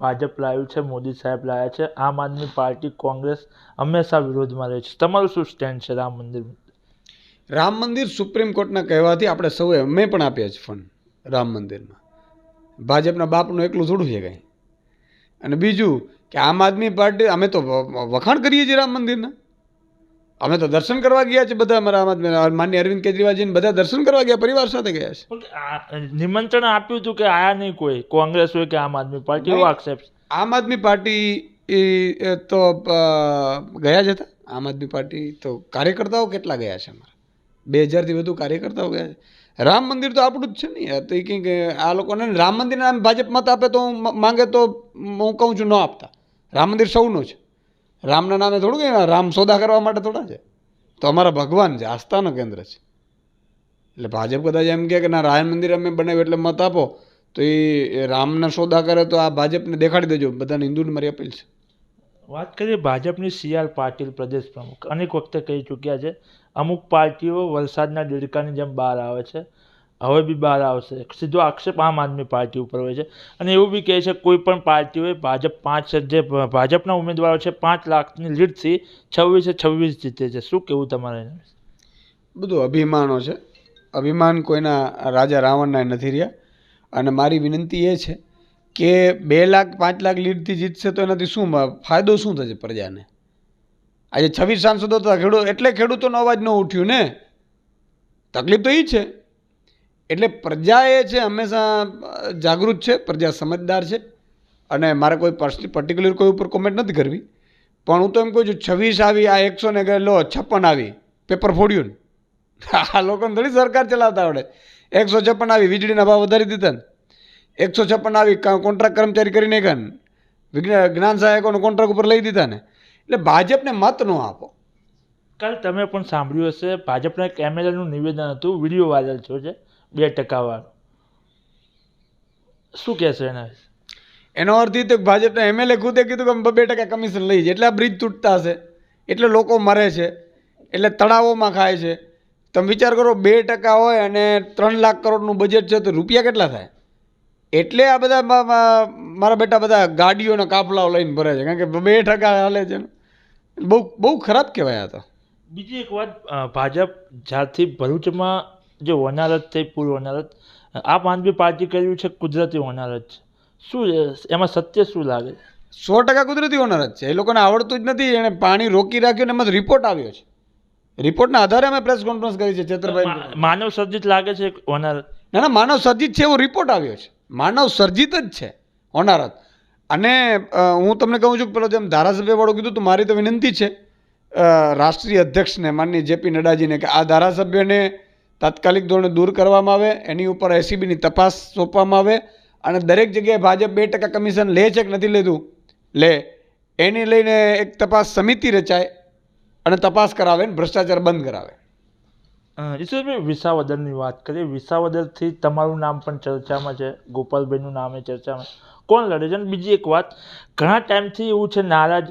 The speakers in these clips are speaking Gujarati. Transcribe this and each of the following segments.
ભાજપ લાવ્યું છે, મોદી સાહેબ લાવ્યા છે, આમ આદમી પાર્ટી, કોંગ્રેસ હંમેશા વિરોધમાં રહે છે. તમારું શું સ્ટેન્ડ છે રામ મંદિર રામ મંદિર સુપ્રીમ કોર્ટના કહેવાથી આપણે સૌએ અમે પણ આપ્યા છે ફંડ રામ મંદિરમાં. ભાજપના બાપનું એકલું થોડું છે કાંઈ. અને બીજું કે આમ આદમી પાર્ટી, અમે તો વખાણ કરીએ છીએ રામ મંદિરના. અમે તો દર્શન કરવા ગયા છે બધા અમારા આમ માન્ય અરવિંદ કેજરીવાલજીને બધા દર્શન કરવા ગયા પરિવાર સાથે ગયા છે નિમંત્રણ આપ્યું હતું કે આયા નહીં કોઈ? કોંગ્રેસ હોય કે આમ આદમી પાર્ટી? એવો આક્ષેપ આમ આદમી પાર્ટી એ તો ગયા જ હતા. આમ આદમી પાર્ટી તો કાર્યકર્તાઓ કેટલા ગયા છે અમારા? બે હજારથી વધુ કાર્યકર્તાઓ ગયા છે. રામ મંદિર તો આપણું જ છે ને યાર. તો એ કંઈક આ લોકોને રામ મંદિરના નામ ભાજપ મત આપે તો માંગે તો હું કહું છું ન આપતા. રામ મંદિર સૌનું છે. રામના નામે થોડું કંઈ રામ સોદા કરવા માટે થોડા છે. તો અમારા ભગવાન છે, આસ્થાનું કેન્દ્ર છે. એટલે ભાજપ કદાચ એમ કહે કે ના રામ મંદિર અમે બનાવ્યું એટલે મત આપો, તો એ રામના સોદા કરે તો આ ભાજપને દેખાડી દેજો, બધાને હિન્દુને મારી અપીલ છે. વાત કરીએ ભાજપની સી પાટીલ પ્રદેશ પ્રમુખ. અનેક વખતે કહી ચૂક્યા છે, અમુક પાર્ટીઓ વલસાડના દેડકાની જેમ બહાર આવે છે. હવે બી બહાર આવશે. સીધો આક્ષેપ આમ આદમી પાર્ટી ઉપર હોય છે. અને એવું બી કહે છે, કોઈ પણ પાર્ટી હોય, ભાજપ પાંચ જે ભાજપના ઉમેદવારો છે, પાંચ લાખની લીડથી છવ્વીસે છવ્વીસ જીતે છે. શું કેવું તમારે બધું અભિમાનો છે. અભિમાન કોઈના રાજા રાવણના નથી રહ્યા. અને મારી વિનંતી એ છે કે બે લાખ, પાંચ લાખ લીડથી જીતશે તો એનાથી શું ફાયદો શું થશે પ્રજાને? આજે છવ્વીસ સાંસદો હતા ખેડૂત એટલે ખેડૂતોનો અવાજ ન ઉઠ્યું ને? તકલીફ તો એ છે. એટલે પ્રજા એ છે હંમેશા જાગૃત છે, પ્રજા સમજદાર છે. અને મારે કોઈ પર્ટિક્યુલર કોઈ ઉપર કોમેન્ટ નથી કરવી. પણ હું તો એમ કહું છું, છવ્વીસ આવી, આ એકસો ને લો, છપ્પન આવી પેપર ફોડ્યું ને. આ લોકોને થોડી સરકાર ચલાવતા આવડે. એકસો છપ્પન આવી, વીજળીના ભાવ વધારી દીધા ને. એકસો છપ્પન આવી કોન્ટ્રાક્ટ કર્મચારી કરીને ને. વિજ્ઞાન જ્ઞાન સહાયકોનો કોન્ટ્રાક્ટ ઉપર લઈ દીધા ને. એટલે ભાજપને મત ન આપો. કાલ તમે પણ સાંભળ્યું હશે, ભાજપના એક એમએલએનું નિવેદન હતું, વીડિયો વાયરલ થયો છે. બે ટકાવાળો શું કહેશો એના વિશે? એનો અર્થ એ તો ભાજપના એમએલએ ખુદે કીધું કે અમે બે ટકા કમિશન લઈ છે. એટલે આ બ્રિજ તૂટતા હશે. એટલે લોકો મરે છે. એટલે તળાવોમાં ખાય છે. તમે વિચાર કરો બે ટકા હોય અને ત્રણ લાખ કરોડનું બજેટ છે તો રૂપિયા કેટલા થાય? એટલે આ બધા મારા બેટા બધા ગાડીઓના કાફલાઓ લઈને ભરે છે. કારણ કે બે ટકા હાલે છે બહુ બહુ ખરાબ કહેવાય આ તો. બીજી એક વાત ભાજપ જ્યારથી ભરૂચમાં જે હોનારત થઈ પૂર્વ હોનારત આમ આદમી પાર્ટી કર્યું છે? કુદરતી હોનારત છે. શું એમાં સત્ય શું લાગે છે? સો ટકા કુદરતી ઓનર જ છે. એ લોકોને આવડતું જ નથી. એણે પાણી રોકી રાખ્યું ને એમાં રિપોર્ટ આવ્યો છે. રિપોર્ટના આધારે અમે પ્રેસ કોન્ફરન્સ કરી છે ચેતરભાઈ. માનવ સર્જિત લાગે છે હોનારત ના ના માનવ સર્જિત છે એવો રિપોર્ટ આવ્યો છે. માનવ સર્જિત જ છે હોનારત અને હું તમને કહું છું કે પેલો જેમ ધારાસભ્યવાળું કીધું તો મારી તો વિનંતી છે. રાષ્ટ્રીય અધ્યક્ષને માનની જેપી નડ્ડાજીને કે આ ધારાસભ્યને તાત્કાલિક ધોરણે દૂર કરવામાં આવે, એની ઉપર એસીબીની તપાસ સોંપવામાં આવે અને દરેક જગ્યાએ ભાજપ બે ટકા કમિશન લે છે કે નથી લેતું? લે. એને લઈને એક તપાસ સમિતિ રચાય અને તપાસ કરાવે ને ભ્રષ્ટાચાર બંધ કરાવે. ઈશ્વરભાઈ વિસાવદરની વાત કરીએ. વિસાવદરથી તમારું નામ પણ ચર્ચામાં છે. ગોપાલભાઈનું નામ એ ચર્ચામાં કોણ લડે છે? અને બીજી એક વાત, ઘણા ટાઈમથી એવું છે, નારાજ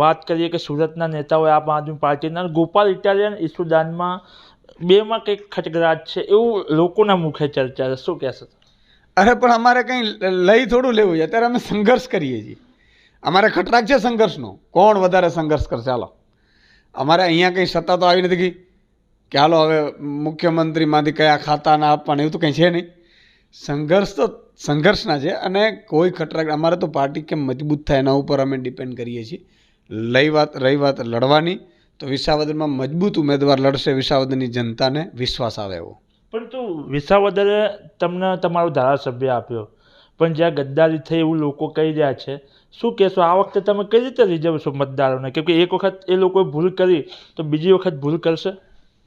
વાત કરીએ કે સુરતના નેતાઓએ આમ આદમી પાર્ટીના ગોપાલ ઇટાલિયન ઈસુદાનમાં બેમાં કંઈક ખચગરાટ છે એવું લોકોના મુખે ચર્ચા છે. શું કહેશો અરે, પણ અમારે કંઈ લઈ થોડું લેવું છે. અત્યારે અમે સંઘર્ષ કરીએ છીએ. અમારે ખટરાક છે સંઘર્ષનો. કોણ વધારે સંઘર્ષ કરશે? હાલો. અમારે અહીંયા કંઈ સત્તા તો આવી નથી ગઈ. કે હાલો, હવે મુખ્યમંત્રીમાંથી કયા ખાતાના આપવાના, એવું તો કંઈ છે નહીં. સંઘર્ષ તો સંઘર્ષના છે અને કોઈ ખટરાક અમારે તો પાર્ટી કેમ મજબૂત થાય એના ઉપર અમે ડિપેન્ડ કરીએ છીએ. લઈ વાત, રહી વાત લડવાની. તો વિસાવદરમાં મજબૂત ઉમેદવાર લડશે વિસાવદરની જનતાને વિશ્વાસ આવે એવો. પરંતુ વિસાવદરે તમને તમારો ધારાસભ્ય આપ્યો. પણ જ્યાં ગદ્દારી થઈ એવું લોકો કહી રહ્યા છે શું કહેશો? આ વખતે તમે કઈ રીતે રીઝવશો મતદારોને? કેમ કે એક વખત એ લોકોએ ભૂલ કરી તો બીજી વખત ભૂલ કરશે?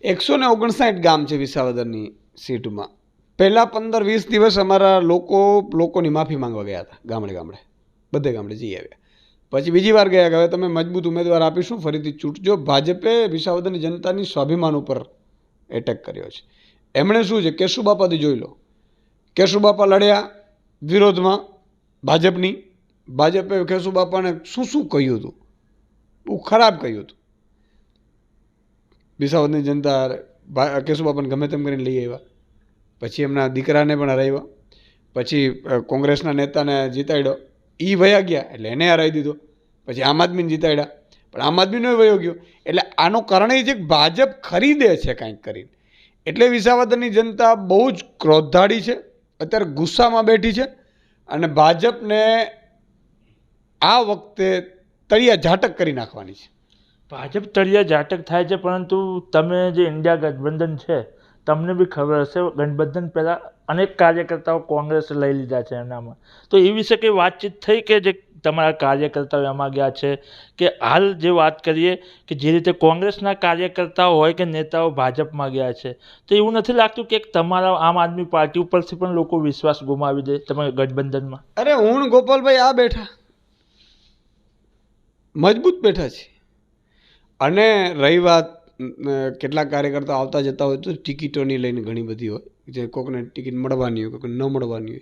એકસો ને ઓગણસાઠ ગામ છે વિસાવદરની સીટમાં. પહેલાં પંદર વીસ દિવસ અમારા લોકો લોકોની માફી માંગવા ગયા હતા ગામડે ગામડે. બધે ગામડે જઈ આવ્યા. પછી બીજી વાર ગયા હવે તમે મજબૂત ઉમેદવાર આપીશું, ફરીથી ચૂંટજો. ભાજપે વિસાવદરની જનતાની સ્વાભિમાન ઉપર એટેક કર્યો છે. એમણે શું છે? કેશુબાપાથી જોઈ લો. કેશુબાપા લડ્યા વિરોધમાં ભાજપની. ભાજપે કેશુબાપાને શું શું કહ્યું હતું? બહુ ખરાબ કહ્યું હતું. વિસાવદરની જનતા કેશુબાપાને ગમે તેમ કરીને લઈ આવ્યા. પછી એમના દીકરાને પણ હરાવ્યા. પછી કોંગ્રેસના નેતાને જીતાડ્યો. એ વયા ગયા એટલે એને હરાવી દીધો. પછી આમ આદમીને જીતાડ્યા. પણ આમ આદમીનો વયો ગયો. એટલે આનું કારણ એ છે કે ભાજપ ખરીદે છે કાંઈક કરીને. એટલે વિસાવદરની જનતા બહુ જ ક્રોધાળી છે. અત્યારે ગુસ્સામાં બેઠી છે. અને ભાજપને આ વખતે તળિયા ઝાટક કરી નાખવાની છે. ભાજપ તળિયા ઝાટક થાય છે, પરંતુ તમે જે ઇન્ડિયા ગઠબંધન છે તમને બી ખબર હશે, ગઠબંધન પહેલાં અનેક કાર્યકર્તાઓ કોંગ્રેસે લઈ લીધા છે એનામાં. તો એ વિશે કંઈ વાતચીત થઈ કે જે તમારા કાર્યકર્તાઓ એમાં ગયા છે? કે હાલ જે વાત કરીએ કે જે રીતે કોંગ્રેસના કાર્યકર્તાઓ હોય કે નેતાઓ ભાજપમાં ગયા છે, તો એવું નથી લાગતું કે તમારા આમ આદમી પાર્ટી ઉપરથી પણ લોકો વિશ્વાસ ગુમાવી દે તમે ગઠબંધનમાં? અરે હું ગોપાલભાઈ આ બેઠા. મજબૂત બેઠા છે અને રહી વાત કેટલાક કાર્યકર્તા આવતા જતા હોય તો ટિકિટોની લઈને ઘણી બધી હોય. જે કોકને ટિકિટ મળવાની હોય, કોકને ન મળવાની હોય.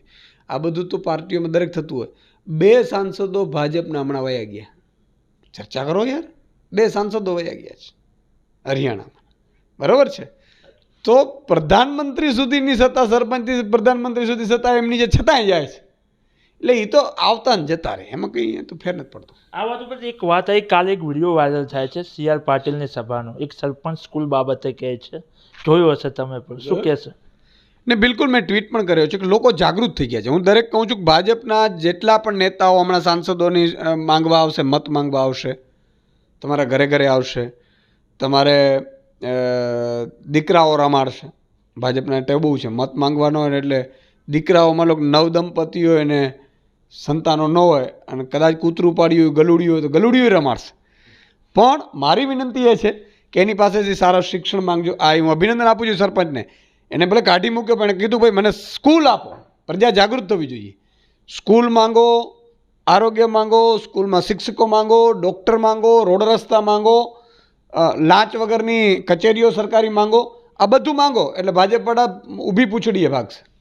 આ બધું તો પાર્ટીઓમાં દરેક થતું હોય. બે સાંસદો ભાજપના હમણાં વયા ગયા. ચર્ચા કરો યાર. બે સાંસદો વયા ગયા છે હરિયાણામાં. બરાબર છે? તો પ્રધાનમંત્રી સુધીની સત્તા, સરપંચથી પ્રધાનમંત્રી સુધી સત્તા એમની જે છતાંય જાય છે. એટલે એ તો આવતા ને જતા રહે એમાં કંઈ તો ફેર નથી પડતો. આ વાત ઉપર એક વાત આવી કાલે એક વીડિયો વાયરલ થાય છે સી આર પાટીલની સભાનો. એક સરપંચ સ્કૂલ બાબતે કહે છે. જોયો હશે તમે પણ. શું કહેશે? ને બિલકુલ મેં ટ્વીટ પણ કર્યો છે કે લોકો જાગૃત થઈ ગયા છે. હું દરેક કહું છું કે ભાજપના જેટલા પણ નેતાઓ હમણાં સાંસદોની માંગવા આવશે મત માંગવા આવશે તમારા ઘરે ઘરે આવશે તમારે દીકરાઓ રમાડશે ભાજપના ટેબુ છે. મત માંગવાનો એટલે દીકરાઓમાં લોકો નવ દંપતીઓ હોય ને સંતાનો ન હોય અને કદાચ કૂતરું પાડ્યું હોય, ગલુડિયું હોય તો ગલુડિયું રમાડશે. પણ મારી વિનંતી એ છે કે એની પાસેથી સારા શિક્ષણ માંગજો, આ હું અભિનંદન આપું છું સરપંચને. એને ભલે કાઢી મૂક્યો, પણ કીધું, ભાઈ, મને સ્કૂલ આપો. પ્રજા જાગૃત થવી જોઈએ. સ્કૂલ માંગો, આરોગ્ય માંગો, સ્કૂલમાં શિક્ષકો માંગો, ડૉક્ટર માંગો, રોડ રસ્તા માંગો લાંચ વગરની કચેરીઓ સરકારી માંગો, આ બધું માંગો. એટલે ભાજપ વડા ઊભી પૂછડીએ ભાગશે.